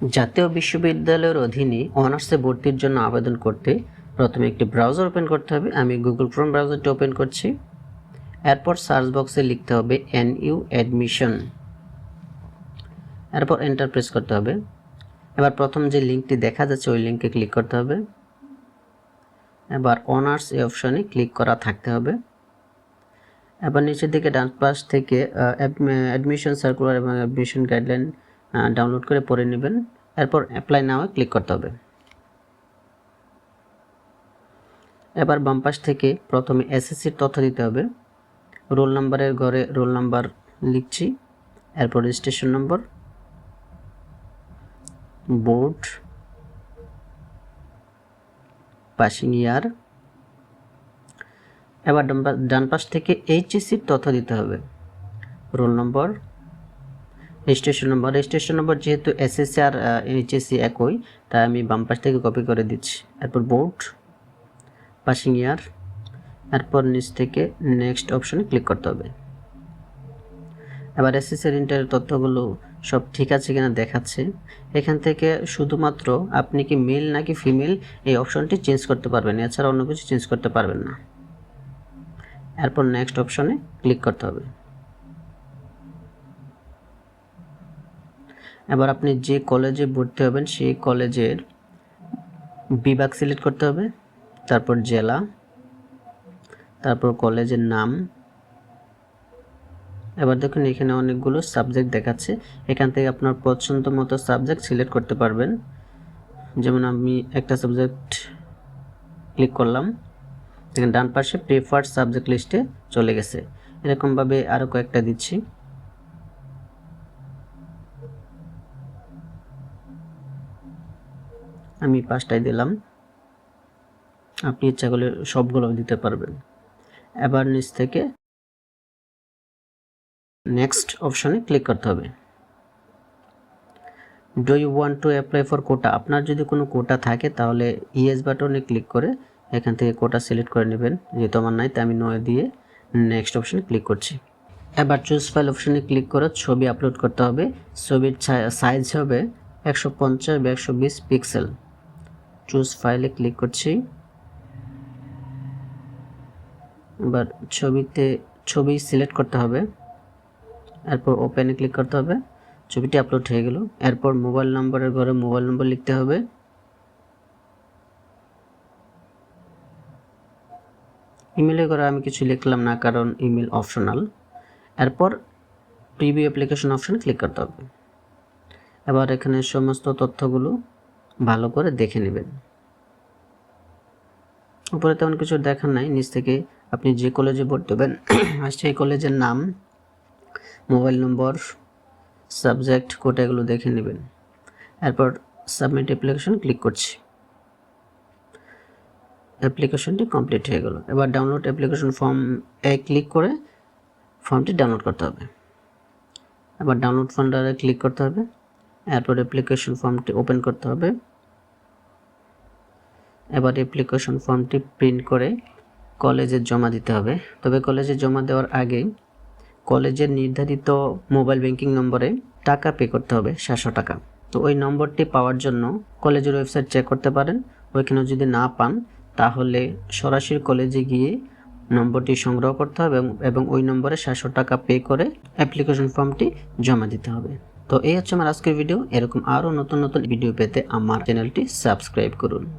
জাতীয় বিশ্ববিদ্যালয়ের অধীনে অনার্সে ভর্তির জন্য আবেদন করতে প্রথমে একটি ব্রাউজার ওপেন করতে হবে। আমি গুগল ক্রোম ব্রাউজারটি ওপেন করছি। এরপর সার্চ বক্সে লিখতে হবে এন ইউ অ্যাডমিশন এরপর এন্টার প্রেস করতে হবে। এবার প্রথম যে লিঙ্কটি দেখা যাচ্ছে, ওই লিঙ্কে ক্লিক করতে হবে। এবার অনার্স এই অপশনে ক্লিক করা থাকতে হবে। এবার নিচের দিকে ডান পাশ থেকে অ্যাডমিশন সার্কুলার এবং অ্যাডমিশন গাইডলাইন ডাউনলোড করে পড়ে নেবেন। এরপর অ্যাপ্লাই নাও ক্লিক করতে হবে। এবার বাম থেকে প্রথমে এসএসসির তথ্য দিতে হবে। রোল নাম্বারের ঘরে রোল নাম্বার লিখছি। এরপর registration number board passing year এবার ডান পাশ থেকে এইচএসসির তথ্য দিতে হবে। Roll number registration number registration number যেহেতু এসএসসি আর এইচএসসি একই, তাই আমি বাম পাশ থেকে কপি করে দিচ্ছি। এরপর বোর্ড পাসিং ইয়ার এরপর নিচ থেকে নেক্সট অপশনে ক্লিক করতে হবে। এবার এসএসসির ইন্টারের তথ্যগুলো সব ঠিক আছে কিনা দেখাচ্ছে। এখান থেকে শুধুমাত্র আপনি কি মেল নাকি ফিমেল এই অপশনটি চেঞ্জ করতে পারবেন, এছাড়া অন্য কিছু চেঞ্জ করতে পারবেন না। এরপর নেক্সট অপশনে ক্লিক করতে হবে। এবার আপনি যে কলেজে ভর্তি হবেন, সেই কলেজের বিভাগ সিলেক্ট করতে হবে, তারপর জেলা, তারপর কলেজের নাম। এবার দেখুন, এখানে অনেকগুলো সাবজেক্ট দেখাচ্ছে। এখান থেকে আপনার পছন্দ মতো সাবজেক্ট সিলেক্ট করতে পারবেন। যেমন আমি একটা সাবজেক্ট ক্লিক করলাম এখানে ডান পাশে প্রেফার্ড সাবজেক্ট লিস্টে চলে গেছে। এরকমভাবে আরও কয়েকটা দিচ্ছি। আমি পাঁচটাই দিলাম। আপনি ইচ্ছা করলে সবগুলো দিতে পারবেন। এবার নিচ থেকে নেক্সট অপশানে ক্লিক করতে হবে। Do you want to apply for quota আপনার যদি কোনো কোটা থাকে, তাহলে ইএস বাটনে ক্লিক করে এখান থেকে কোটা সিলেক্ট করে নেবেন। যেহেতু আমার নাই, তাই আমি নয় দিয়ে নেক্সট অপশানে ক্লিক করছি। এবার চুজ ফাইল অপশানে ক্লিক করে ছবি আপলোড করতে হবে। ছবির সাইজ হবে একশো পঞ্চাশ বা একশো বিশ পিক্সেল চুজ ফাইলে ক্লিক করছি। এবার ছবিতে, ছবি সিলেক্ট করতে হবে। এরপর ওপেনে ক্লিক করতে হবে। ছবিটি আপলোড হয়ে গেল। এরপর মোবাইল নম্বরের ঘরে মোবাইল নম্বর লিখতে হবে। ইমেলের ঘরে আমি কিছু লিখলাম না কারণ ইমেল অপশনাল এরপর প্রিভিউ অ্যাপ্লিকেশন অপশনে ক্লিক করতে হবে। এবার এখানে সমস্ত তথ্যগুলো ভালো করে দেখে নেবেন। উপরে তেমন কিছু দেখার নাই, নিচ থেকে আপনি যে কলেজে ভর্তি হবেন, আর সেই কলেজের নাম মোবাইল নম্বর সাবজেক্ট কোটা এগুলো দেখে নেবেন। এরপর সাবমিট অ্যাপ্লিকেশন ক্লিক করছি। অ্যাপ্লিকেশনটি কমপ্লিট হয়ে গেল। এবার ডাউনলোড অ্যাপ্লিকেশন ফর্ম এ ক্লিক করে ফর্মটি ডাউনলোড করতে হবে। এবার ডাউনলোড ফোল্ডারে ক্লিক করতে হবে। এরপর অ্যাপ্লিকেশন ফর্মটি ওপেন করতে হবে। এবার অ্যাপ্লিকেশন ফর্মটি প্রিন্ট করে কলেজে জমা দিতে হবে। তবে কলেজে জমা দেওয়ার আগে কলেজের নির্ধারিত মোবাইল ব্যাংকিং নম্বরে টাকা পে করতে হবে, সাতশো টাকা। তো ওই নম্বরটি পাওয়ার জন্য কলেজের ওয়েবসাইট চেক করতে পারেন। ওইখানে যদি না পান, তাহলে সরাসরি কলেজে গিয়ে নম্বরটি সংগ্রহ করতে হবে এবং- এবং ওই নম্বরে সাতশো টাকা পে করে অ্যাপ্লিকেশন ফর্মটি জমা দিতে হবে। তো এই হচ্ছে আমার আজকের ভিডিও এরকম আরও নতুন নতুন ভিডিও পেতে আমার চ্যানেলটি সাবস্ক্রাইব করুন।